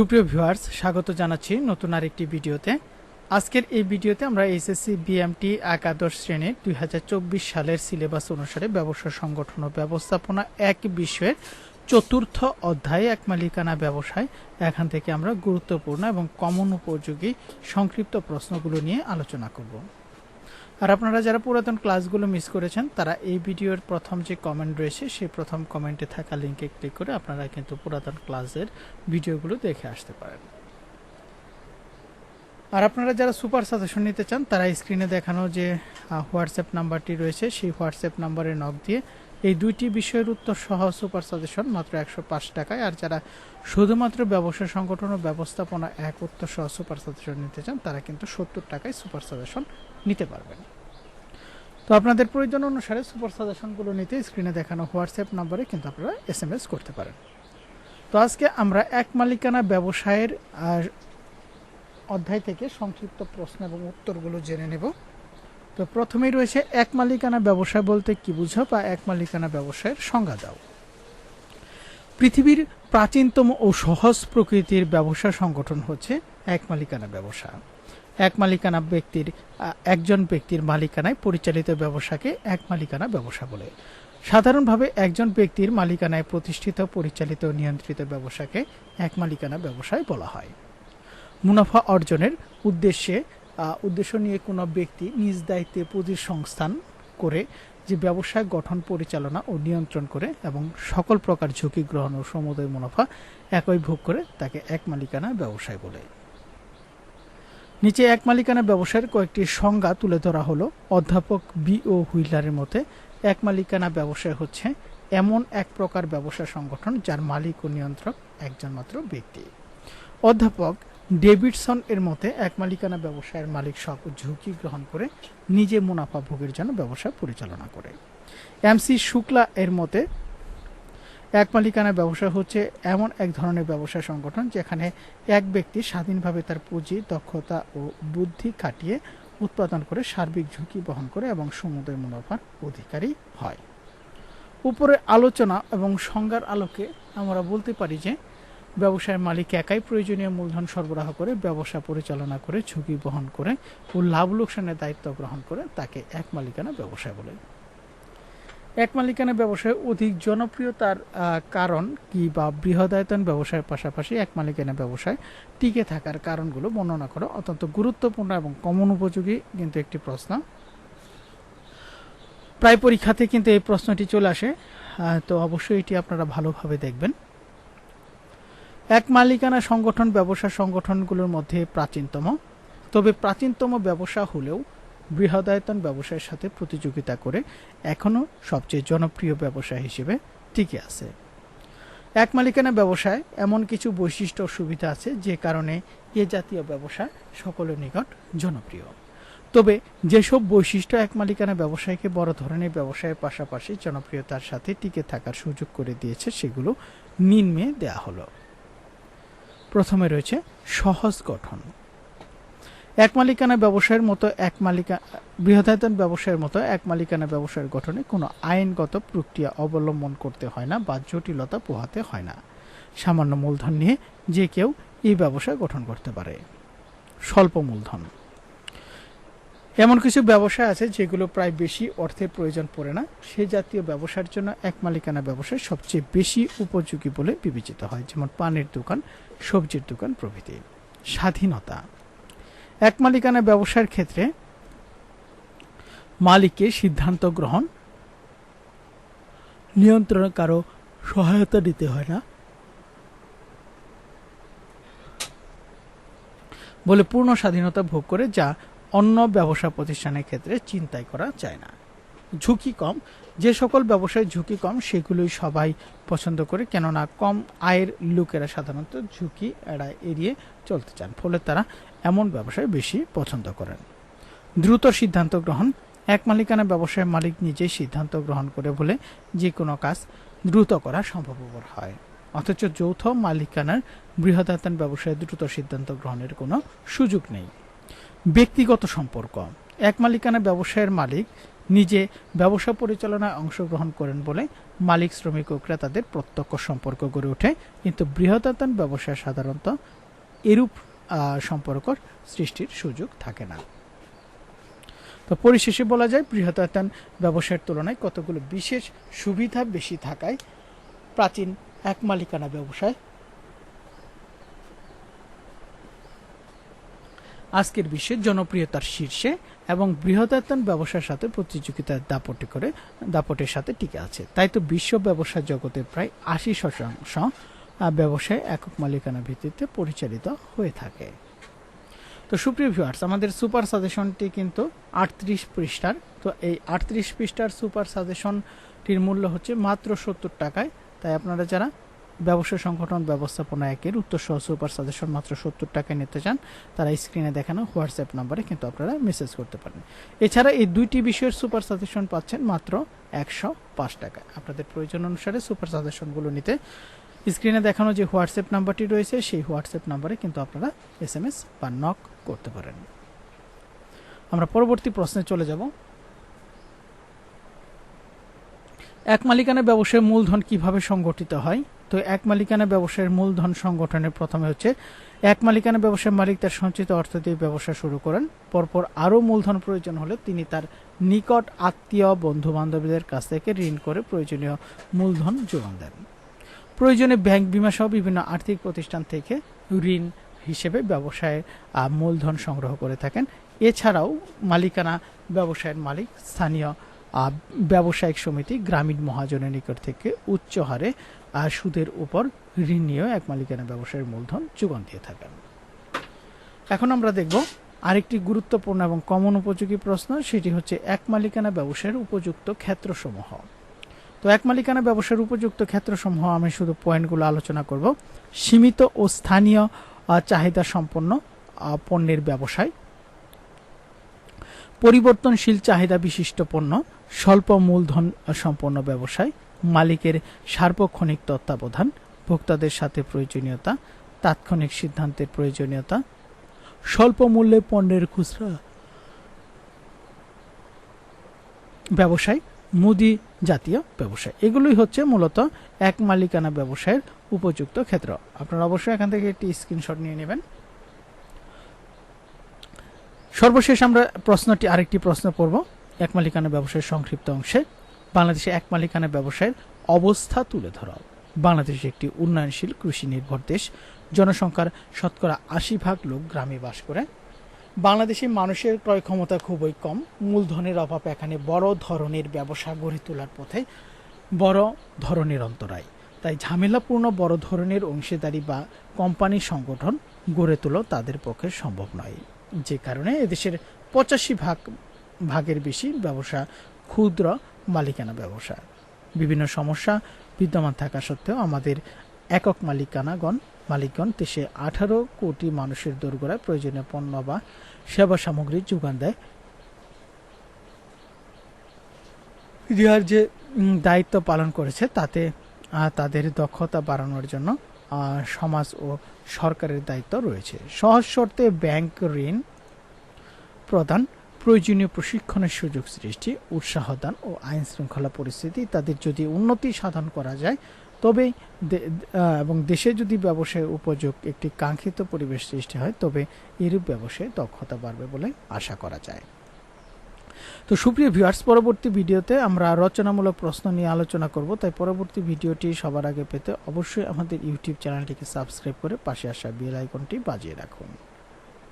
সুপ্রিয় ভিউয়ার্স, স্বাগত জানাচ্ছি নতুন আরেকটি ভিডিওতে। আজকের এই ভিডিওতে আমরা এসএসসি বিএমটি একাদশ শ্রেণির দুই হাজার চব্বিশ সালের সিলেবাস অনুসারে ব্যবসা সংগঠন ও ব্যবস্থাপনা এক বিষয়ের চতুর্থ অধ্যায়ে, এক মালিকানা ব্যবসায়। এখান থেকে আমরা গুরুত্বপূর্ণ এবং কমন উপযোগী সংক্ষিপ্ত প্রশ্নগুলো নিয়ে আলোচনা করব। আর আপনারা যারা পুরাতন ক্লাসগুলো মিস করেছেন, তারা এই ভিডিওর প্রথম যে কমেন্ট রয়েছে সেই প্রথম কমেন্টে থাকা লিঙ্কে ক্লিক করে আপনারা কিন্তু পুরাতন ক্লাসের ভিডিওগুলো দেখে আসতে পারেন। আর আপনারা যারা সুপার সাজেশন নিতে চান, তারা স্ক্রিনে দেখানো যে হোয়াটসঅ্যাপ নাম্বারটি রয়েছে, সেই হোয়াটসঅ্যাপ নাম্বারে নক দিয়ে এই দুইটি বিষয়ের উত্তর সহ সুপার সাজেশন মাত্র একশো পাঁচ টাকায়। আর যারা শুধুমাত্র ব্যবসা সংগঠন ও ব্যবস্থাপনা এক উত্তর সহ সুপার সাজেশন নিতে চান, তারা কিন্তু সত্তর টাকায় সুপার সাজেশন নিতে পারবেন। তো আপনাদের প্রয়োজন অনুসারে সুপার সাজেশনগুলো নিতে স্ক্রিনে দেখানো হোয়াটসঅ্যাপ নম্বরে কিন্তু আপনারা এস এম এস করতে পারেন। তো আজকে আমরা এক মালিকানা ব্যবসায়ের অধ্যায় থেকে সংক্ষিপ্ত প্রশ্ন এবং উত্তরগুলো জেনে নেব। তো প্রথমেই রয়েছে এক মালিকানা ব্যবসা বলতে কি বুঝো বা এক মালিকানা ব্যবসায়ের সংজ্ঞা দাও। পৃথিবীর প্রাচীনতম ও সহজ প্রকৃতির ব্যবসা সংগঠন হচ্ছে এক মালিকানা ব্যবসা। এক মালিকানা ব্যক্তির, একজন ব্যক্তির মালিকানায় পরিচালিত ব্যবসাকে এক মালিকানা ব্যবসা বলে। সাধারণভাবে একজন ব্যক্তির মালিকানায় প্রতিষ্ঠিত, পরিচালিত, নিয়ন্ত্রিত ব্যবসাকে এক মালিকানা ব্যবসায় বলা হয়। মুনাফা অর্জনের উদ্দেশ্যে উদ্দেশ্য নিয়ে কোনো ব্যক্তি নিজ দায়িত্বে পুঁজির সংস্থান করে যে ব্যবসায় গঠন, পরিচালনা ও নিয়ন্ত্রণ করে এবং সকল প্রকার ঝুঁকি গ্রহণ ও সমুদয় মুনাফা একই ভোগ করে, তাকে এক মালিকানা ব্যবসায় বলে। নিচে এক মালিকানা ব্যবসায়ের কয়েকটি সংজ্ঞা তুলে ধরা হলো। অধ্যাপক বি ও হুইলারের মতে, এক মালিকানা ব্যবসায় হচ্ছে এমন এক প্রকার ব্যবসা সংগঠন যার মালিক ও নিয়ন্ত্রক একজন মাত্র ব্যক্তি। অধ্যাপক ডেভিডসন এর মতে, এক মালিকানা ব্যবসায়ের মালিক সব ঝুঁকি গ্রহণ করে নিজে মুনাফা ভোগের জন্য ব্যবসা পরিচালনা করে। এমসি শুক্লা এর মতে, এক মালিকানা ব্যবসা হচ্ছে এমন এক ধরনের ব্যবসা সংগঠন যেখানে এক ব্যক্তি স্বাধীনভাবে তার পুঁজি, দক্ষতা ও বুদ্ধি খাটিয়ে উৎপাদন করে সার্বিক ঝুঁকি বহন করে এবং সমুদয় মুনাফার অধিকারী হয়। উপরে আলোচনা এবং সংজ্ঞার আলোকে আমরা বলতে পারি যে ব্যবসায়ের মালিক একাই প্রয়োজনীয় মূলধন সরবরাহ করে ব্যবসা পরিচালনা করে ঝুঁকি বহন করে ও লাভ লোকসানের দায়িত্ব গ্রহণ করে তাকে এক মালিকানা ব্যবসায় বলে। এক মালিকানা ব্যবসায় অধিক জনপ্রিয়তার কারণ কি বা বৃহদায়তন ব্যবসায়ের পাশাপাশি এক মালিকানা ব্যবসায় টিকে থাকার কারণগুলো বর্ণনা করা অত্যন্ত গুরুত্বপূর্ণ এবং কমন উপযোগী কিন্তু একটি প্রশ্ন। প্রায় পরীক্ষাতে কিন্তু এই প্রশ্নটি চলে আসে তো অবশ্যই এটি আপনারা ভালোভাবে দেখবেন। এক মালিকানা সংগঠন ব্যবসা সংগঠনগুলোর মধ্যে প্রাচীনতম। তবে প্রাচীনতম ব্যবসা হলেও বৃহদায়তন ব্যবসায়ের সাথে প্রতিযোগিতা করে এখনও সবচেয়ে জনপ্রিয় ব্যবসা হিসেবে টিকে আছে। এক মালিকানা ব্যবসায় এমন কিছু বৈশিষ্ট্য সুবিধা আছে যে কারণে এ জাতীয় ব্যবসা সকলের নিকট জনপ্রিয়। তবে যেসব বৈশিষ্ট্য এক মালিকানা ব্যবসায়কে বড় ধরনের ব্যবসায়ের পাশাপাশি জনপ্রিয়তার সাথে টিকে থাকার সুযোগ করে দিয়েছে সেগুলো নিম্নে দেয়া হলো। প্রথমে রয়েছে সহজ গঠন। এক মালিকানা ব্যবসায়ের মতো এক মালিকা, বৃহদায়তন ব্যবসায়ের মতো এক মালিকানা ব্যবসায়ের গঠনে কোনো আইনগত প্রক্রিয়া অবলম্বন করতে হয় না বা জটিলতা পোহাতে হয় না। সামান্য মূলধন নিয়ে যে কেউ এই ব্যবসা গঠন করতে পারে। স্বল্প মূলধন। এমন কিছু ব্যবসা আছে যেগুলো প্রায় বেশি অর্থের প্রয়োজন পড়ে না। সে জাতীয় ব্যবসার জন্য এক মালিকানা ব্যবসায় সবচেয়ে বেশি উপযোগী বলে বিবেচিত হয়, যেমন পানের দোকান, সবজির দোকান প্রভৃতি। স্বাধীনতা। এক মালিকানা ব্যবসার ক্ষেত্রে মালিককে সিদ্ধান্ত গ্রহণ নিয়ন্ত্রণ কারও সহায়তা দিতে হয় না বলে পূর্ণ স্বাধীনতা ভোগ করে, যা অন্য ব্যবসা প্রতিষ্ঠানের ক্ষেত্রে চিন্তাই করা যায় না। ঝুঁকি কম। যে সকল ব্যবসায় ঝুঁকি কম, সেগুলোই সবাই পছন্দ করে। কেননা কম আয়ের লোকেরা সাধারণত ঝুঁকি এড়ায় এড়িয়ে চলতে চান। ফলে তারা এমন ব্যবসায় বেশি পছন্দ করেন। দ্রুত সিদ্ধান্ত গ্রহণ। এক মালিকানা ব্যবসায় মালিক নিজেই সিদ্ধান্ত গ্রহণ করে বলে যে কোনো কাজ দ্রুত করা সম্ভবপর হয়। অথচ যৌথ মালিকানার বৃহদায়তন ব্যবসায় দ্রুত সিদ্ধান্ত গ্রহণের কোনো সুযোগ নেই। ব্যক্তিগত সম্পর্ক। এক মালিকানা ব্যবসায়ের মালিক নিজে ব্যবসা পরিচালনায় অংশগ্রহণ করেন বলে মালিক, শ্রমিক ও ক্রেতাদের প্রত্যক্ষ সম্পর্ক গড়ে ওঠে। কিন্তু বৃহদায়তন ব্যবসায় সাধারণত এরূপ সম্পর্ক সৃষ্টির সুযোগ থাকে না। তো পরিশেষে বলা যায়, বৃহদায়তন ব্যবসায়ের তুলনায় কতগুলো বিশেষ সুবিধা বেশি থাকায় প্রাচীন এক মালিকানা ব্যবসায় আজকের বিশ্বে জনপ্রিয়তার শীর্ষে এবং বৃহদায়তন ব্যবসার সাথে প্রতিযোগিতার দাপটে করে, দাপটের সাথে টিকে আছে। তাই তো বিশ্ব ব্যবসা জগতে প্রায় আশি শতাংশ ব্যবসায় একক মালিকানা ভিত্তিতে পরিচালিত হয়ে থাকে। তো সুপ্রিয় ভিউয়ার্স আমাদের সুপার সাজেশনটি কিন্তু আটত্রিশ পৃষ্ঠার। তো এই আটত্রিশ পৃষ্ঠার সুপার সাজেশনটির মূল্য হচ্ছে মাত্র সত্তর টাকায়। তাই আপনারা যারা ব্যবসা সংগঠন ব্যবস্থাপনা একের উত্তর সহ সুপার সাজেশন মাত্র সত্তর টাকায় নিতে চান, তারা স্ক্রিনে দেখানো হোয়াটসঅ্যাপ নাম্বারে কিন্তু আপনারা মেসেজ করতে পারেন। এছাড়া এই দুইটি বিষয়ের সুপার সাজেশন পাচ্ছেন মাত্র একশো পাঁচ টাকায়। আপনাদের প্রয়োজন অনুসারে সুপার সাজেশনগুলো নিতে স্ক্রিনে দেখানো যে হোয়াটসঅ্যাপ নাম্বারটি রয়েছে, সেই হোয়াটসঅ্যাপ নাম্বারে কিন্তু আপনারা এস এম এস বা নক করতে পারেন। আমরা পরবর্তী প্রশ্নে চলে যাব। এক মালিকানা ব্যবসায় মূলধন কীভাবে সংগঠিত হয়? তো এক মালিকানা ব্যবসায়ের মূলধন সংগঠনের প্রথমে হচ্ছে এক মালিকানা ব্যবসার মালিক তার সঞ্চিত অর্থ দিয়ে ব্যবসা শুরু করেন। পরপর আরও মূলধন প্রয়োজন হলে তিনি তার নিকট আত্মীয় বন্ধু বান্ধবীদের কাছ থেকে ঋণ করে প্রয়োজনীয় মূলধন যোগান দেন। প্রয়োজনে ব্যাংক বিমা সহ বিভিন্ন আর্থিক প্রতিষ্ঠান থেকে ঋণ হিসেবে ব্যবসায় আহ, মূলধন সংগ্রহ করে থাকেন। এছাড়াও মালিকানা ব্যবসায়ের মালিক স্থানীয় ব্যবসায়িক সমিতি গ্রামীণ মহাজনের নিকট থেকে উচ্চ হারে আহ, সুদের উপর ঋণ নিয়েও এক মালিকানা ব্যবসায়ের মূলধন যোগান দিয়ে থাকেন। এখন আমরা দেখব আরেকটি গুরুত্বপূর্ণ এবং কমন উপযোগী প্রশ্ন সেটি হচ্ছে এক মালিকানা ব্যবসায়ের উপযুক্ত ক্ষেত্রসমূহ। তো এক মালিকানা ব্যবসার উপযুক্ত ক্ষেত্রসমূহ আমি শুধু পয়েন্টগুলো আলোচনা করব। সীমিত ও স্থানীয় চাহিদা সম্পন্ন পণ্যের ব্যবসায়। পরিবর্তনশীল চাহিদা বিশিষ্ট পণ্য স্বল্প মূলধন সম্পন্ন ব্যবসায়। মালিকের সার্বক্ষণিক তত্ত্বাবধান, ভোক্তাদের সাথে প্রয়োজনীয়তা, তাৎক্ষণিক সিদ্ধান্তের প্রয়োজনীয়তা, স্বল্প মূল্যে পণ্যের খুচরা ব্যবসায়, মুদি জাতীয় ব্যবসায়। এগুলোই হচ্ছে মূলত এক মালিকানা ব্যবসায়ের উপযুক্ত ক্ষেত্র। আপনারা অবশ্যই এখান থেকে একটি স্ক্রিনশট নিয়ে নেবেন। সর্বশেষ আমরা প্রশ্নটি, আরেকটি প্রশ্ন করব। এক মালিকানা ব্যবসায়ের সংক্ষিপ্ত অংশে। বাংলাদেশে এক মালিকানা ব্যবসায়ের অবস্থা তুলে ধরা। বাংলাদেশ একটি উন্নয়নশীল কৃষি নির্ভর দেশ। জনসংখ্যার শতকরা আশি ভাগ লোক গ্রামে বাস করে। বাংলাদেশে মানুষের ক্রয় ক্ষমতা খুবই কম। মূলধনের অভাব এখানে বড় ধরনের ব্যবসা গড়ে তোলার পথে বড় ধরনের অন্তরায়। তাই ঝামেলাপূর্ণ বড় ধরনের অংশীদারি বা কোম্পানি সংগঠন গড়ে তোলা তাদের পক্ষে সম্ভব নয়। যে কারণে এদেশের পঁচাশি ভাগ, ভাগের বেশি ব্যবসা ক্ষুদ্র মালিকানা ব্যবসা। বিভিন্ন সমস্যা বিদ্যমান থাকা সত্ত্বেও আমাদের একক মালিকানাগণ, মালিকগণ দেশে আঠারো কোটি মানুষের দোরগোড়ায় প্রয়োজনীয় পণ্য বা সেবা সামগ্রী যোগান দেয়। দেওয়ার যে দায়িত্ব পালন করেছে তাতে তাদের দক্ষতা বাড়ানোর জন্য সমাজ ও সরকারের দায়িত্ব রয়েছে। সহজ শর্তে ব্যাংক ঋণ প্রদান প্রয়োজনীয় প্রশিক্ষণের সুযোগ সৃষ্টি, উৎসাহ দান ও আইন শৃঙ্খলা পরিস্থিতি তাদের যদি উন্নতি সাধন করা যায়, তবে এবং দেশে যদি ব্যবসায় উপযোগ একটি কাঙ্ক্ষিত পরিবেশ সৃষ্টি হয়, তবে এরূপ ব্যবসায় দক্ষতা বাড়বে বলে আশা করা যায়। তো সুপ্রিয় ভিউয়ার্স পরবর্তী ভিডিওতে আমরা রচনামূলক প্রশ্ন নিয়ে আলোচনা করব, তাই পরবর্তী ভিডিওটি সবার আগে পেতে অবশ্যই আমাদের ইউটিউব চ্যানেলটিকে সাবস্ক্রাইব করে পাশে আসা বেল আইকনটি বাজিয়ে রাখুন।